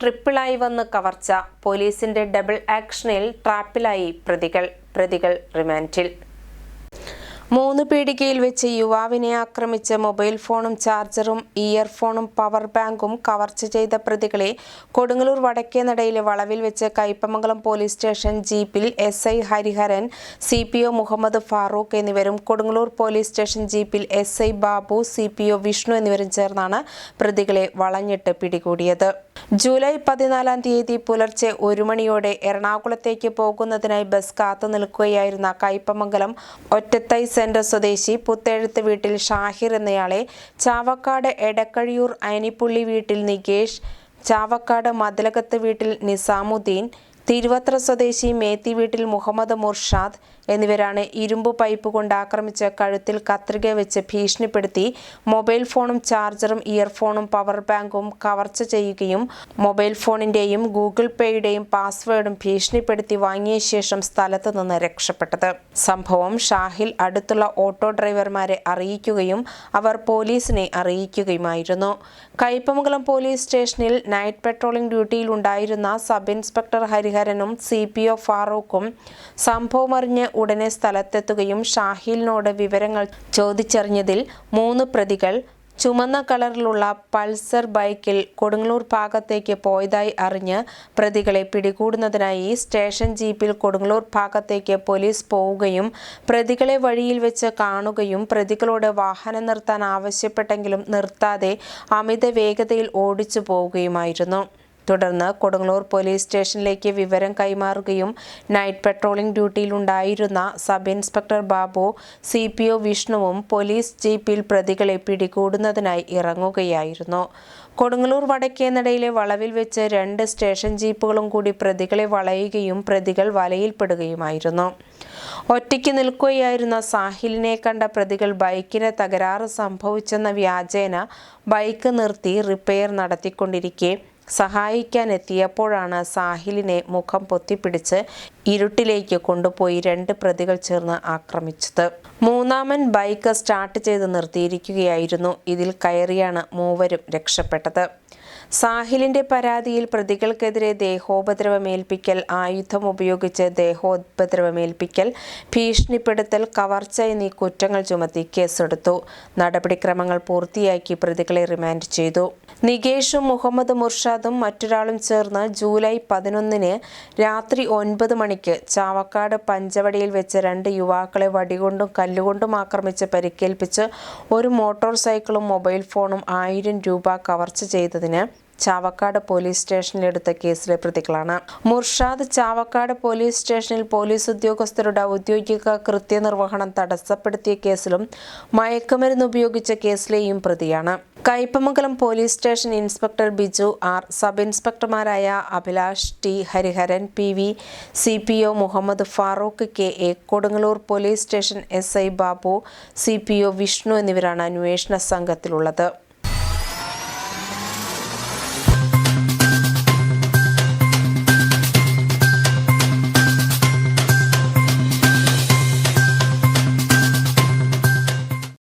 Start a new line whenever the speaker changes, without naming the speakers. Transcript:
ട്രിപ്പിളായി വന്ന് കവർച്ച. പോലീസിന്റെ ഡബിൾ ആക്ഷനിൽ ട്രാപ്പിലായി പ്രതികൾ. പ്രതികൾ റിമാൻഡിൽ. മൂന്ന് പീടികയിൽ വെച്ച് യുവാവിനെ ആക്രമിച്ച് മൊബൈൽ ഫോണും ചാർജറും ഇയർഫോണും പവർ ബാങ്കും കവർച്ച ചെയ്ത പ്രതികളെ കൊടുങ്ങല്ലൂർ വടക്കേനടയിലെ വളവിൽ വെച്ച് കയ്പമംഗലം പോലീസ് സ്റ്റേഷൻ ജീപ്പിൽ S I Hariharan C P O Muhammad Farooq എന്നിവരും കൊടുങ്ങല്ലൂർ പോലീസ് സ്റ്റേഷൻ ജീപ്പിൽ S I Babu C P O Vishnu എന്നിവരും ചേർന്നാണ് പ്രതികളെ വളഞ്ഞിട്ട് പിടികൂടിയത്. ജൂലൈ പതിനാലാം തീയതി പുലർച്ചെ ഒരു മണിയോടെ എറണാകുളത്തേക്ക് പോകുന്നതിനായി ബസ് കാത്തു നിൽക്കുകയായിരുന്ന കയ്പമംഗലം ഒറ്റത്തൈ സെന്റർ സ്വദേശി പുത്തെഴുത്ത് വീട്ടിൽ ഷാഹിർ എന്നയാളെ ചാവക്കാട് എടക്കഴിയൂർ അയനിപ്പുള്ളി വീട്ടിൽ നികേഷ് ചാവക്കാട് മതിലകത്ത് വീട്ടിൽ നിസാമുദ്ദീൻ തിരുവത്ര സ്വദേശി മേത്തി വീട്ടിൽ മുഹമ്മദ് മുർഷാദ് എന്നിവരാണ് ഇരുമ്പ് പൈപ്പ് കൊണ്ട് ആക്രമിച്ച് കഴുത്തിൽ കത്രിക വെച്ച് ഭീഷണിപ്പെടുത്തി മൊബൈൽ ഫോണും ചാർജറും ഇയർഫോണും പവർ ബാങ്കും കവർച്ച ചെയ്യുകയും മൊബൈൽ ഫോണിന്റെയും ഗൂഗിൾ പേയുടെയും പാസ്വേഡും ഭീഷണിപ്പെടുത്തി വാങ്ങിയ ശേഷം സ്ഥലത്ത് നിന്ന് രക്ഷപ്പെട്ടത്. സംഭവം ഷാഹിൽ അടുത്തുള്ള ഓട്ടോ ഡ്രൈവർമാരെ അറിയിക്കുകയും അവർ പോലീസിനെ അറിയിക്കുകയുമായിരുന്നു. കയ്പമംഗലം പോലീസ് സ്റ്റേഷനിൽ നൈറ്റ് പെട്രോളിംഗ് ഡ്യൂട്ടിയിലുണ്ടായിരുന്ന സബ് ഇൻസ്പെക്ടർ ഹരിഹരനും സി പി ഒ ഫാറൂഖും സംഭവമറിഞ്ഞ് ഉടനെ സ്ഥലത്തെത്തുകയും ഷാഹിലിനോട് വിവരങ്ങൾ ചോദിച്ചറിഞ്ഞതിൽ മൂന്ന് പ്രതികൾ ചുമന്ന കളറിലുള്ള പൾസർ ബൈക്കിൽ കൊടുങ്ങല്ലൂർ ഭാഗത്തേക്ക് പോയതായി അറിഞ്ഞ് പ്രതികളെ പിടികൂടുന്നതിനായി സ്റ്റേഷൻ ജീപ്പിൽ കൊടുങ്ങല്ലൂർ ഭാഗത്തേക്ക് പോലീസ് പോവുകയും പ്രതികളെ വഴിയിൽ വെച്ച് കാണുകയും പ്രതികളോട് വാഹനം നിർത്താൻ ആവശ്യപ്പെട്ടെങ്കിലും നിർത്താതെ അമിത വേഗതയിൽ ഓടിച്ചു പോവുകയുമായിരുന്നു. തുടർന്ന് കൊടുങ്ങല്ലൂർ പോലീസ് സ്റ്റേഷനിലേക്ക് വിവരം കൈമാറുകയും night patrolling ഡ്യൂട്ടിയിലുണ്ടായിരുന്ന sub inspector Babu C P O വിഷ്ണുവും പോലീസ് ജീപ്പിൽ പ്രതികളെ പിടികൂടുന്നതിനായി ഇറങ്ങുകയായിരുന്നു. കൊടുങ്ങല്ലൂർ വടക്കേനടയിലെ വളവിൽ വെച്ച് രണ്ട് സ്റ്റേഷൻ ജീപ്പുകളും കൂടി പ്രതികളെ വളയുകയും പ്രതികൾ വലയിൽപ്പെടുകയുമായിരുന്നു. ഒറ്റയ്ക്ക് നിൽക്കുകയായിരുന്ന സാഹിലിനെ കണ്ട പ്രതികൾ ബൈക്കിന് തകരാറ് സംഭവിച്ചെന്ന വ്യാജേന ബൈക്ക് നിർത്തി റിപ്പയർ നടത്തിക്കൊണ്ടിരിക്കെ സഹായിക്കാൻ എത്തിയപ്പോഴാണ് സാഹിലിനെ മുഖം പൊത്തിപ്പിടിച്ച് ഇരുട്ടിലേക്ക് കൊണ്ടുപോയി രണ്ട് പ്രതികൾ ചേർന്ന് ആക്രമിച്ചത്. മൂന്നാമൻ ബൈക്ക് സ്റ്റാർട്ട് ചെയ്ത് നിർത്തിയിരിക്കുകയായിരുന്നു. ഇതിൽ കയറിയാണ് മൂവരും രക്ഷപ്പെട്ടത്. സാഹിലിന്റെ പരാതിയിൽ പ്രതികൾക്കെതിരെ ദേഹോപദ്രവമേൽപ്പിക്കൽ ആയുധം ഉപയോഗിച്ച് ദേഹോപദ്രവമേൽപ്പിക്കൽ ഭീഷണിപ്പെടുത്തൽ കവർച്ച എന്നീ കുറ്റങ്ങൾ ചുമത്തി കേസെടുത്തു. നടപടിക്രമങ്ങൾ പൂർത്തിയാക്കി പ്രതികളെ റിമാൻഡ് ചെയ്തു. നികേഷും മുഹമ്മദ് മുർഷാദും മറ്റൊരാളും ചേർന്ന് ജൂലൈ പതിനൊന്നിന് രാത്രി ഒൻപത് മണിക്ക് ചാവക്കാട് പഞ്ചവടിയിൽ വെച്ച് രണ്ട് യുവാക്കളെ വടികൊണ്ടും കല്ലുകൊണ്ടും ആക്രമിച്ച് പരിക്കേൽപ്പിച്ച് ഒരു മോട്ടോർ സൈക്കിളും മൊബൈൽ ഫോണും ആയിരം രൂപ കവർച്ച ചെയ്തതിന് ചാവക്കാട് പോലീസ് സ്റ്റേഷനിലെടുത്ത കേസിലെ പ്രതികളാണ്. മുർഷാദ് ചാവക്കാട് പോലീസ് സ്റ്റേഷനിൽ പോലീസ് ഉദ്യോഗസ്ഥരുടെ ഔദ്യോഗിക കൃത്യനിർവഹണം തടസ്സപ്പെടുത്തിയ കേസിലും മയക്കുമരുന്ന് ഉപയോഗിച്ച കേസിലെയും പ്രതിയാണ്. Kaipamangalam police station inspector Biju R sub ഇൻസ്പെക്ടർമാരായ Abhilash T Hariharan P V C P O Muhammad Farooq K A Kodungallur police station S I Babu C P O Vishnu എന്നിവരാണ് അന്വേഷണ സംഘത്തിലുള്ളത്.